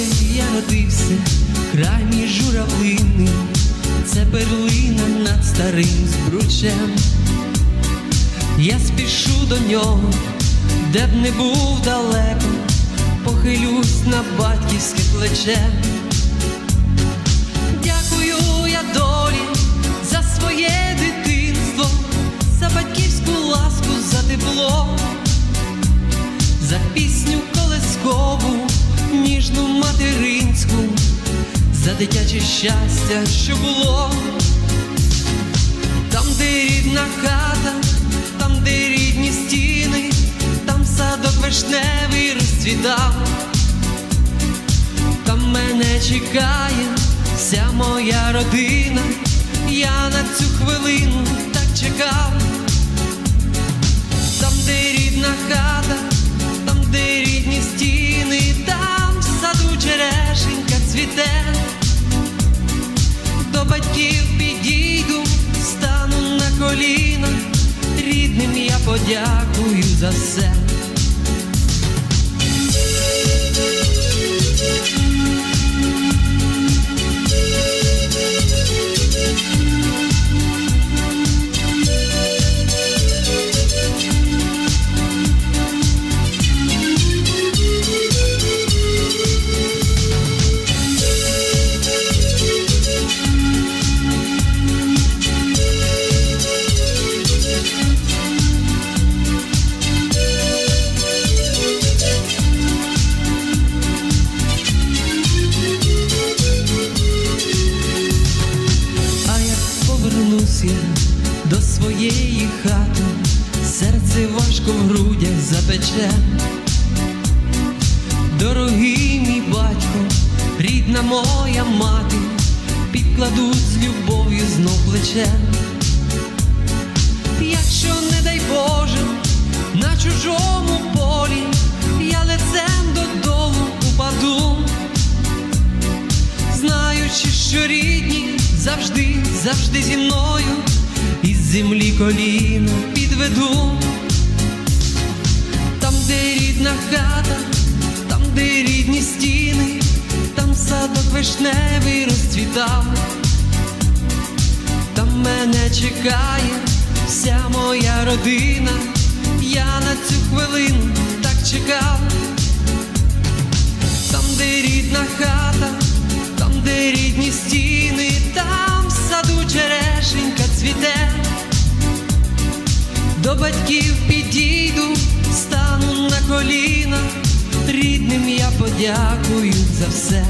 де я родився, край мій журавлини, це перлина над старим збручем. Я спішу до нього, де б не був далеко, похилюсь на батьківське плече. Дякую я долі за своє дитинство, за батьківську ласку, за тепло, за пісню колискову, ніжну материнську, за дитяче щастя, що було. Там, де рідна хата, там, де рідні стіни, там садок вишневий розцвітав, там мене чекає вся моя родина, я на цю хвилину так чекав, рідним я подякую за все. Повернусь до своєї хати, серце важко в грудях запече. Дорогий мій батько, рідна моя мати, підкладуть з любов'ю знов плече. Якщо, не дай Боже, на чужому завжди, зі мною, із землі коліна підведу. Там, де рідна хата, там, де рідні стіни, там садок вишневий розцвітав, там мене чекає вся моя родина, я на цю хвилину так чекав. Там, де рідна хата, там, де рідні стіни, батьків підійду, стану на коліна, рідним я подякую за все.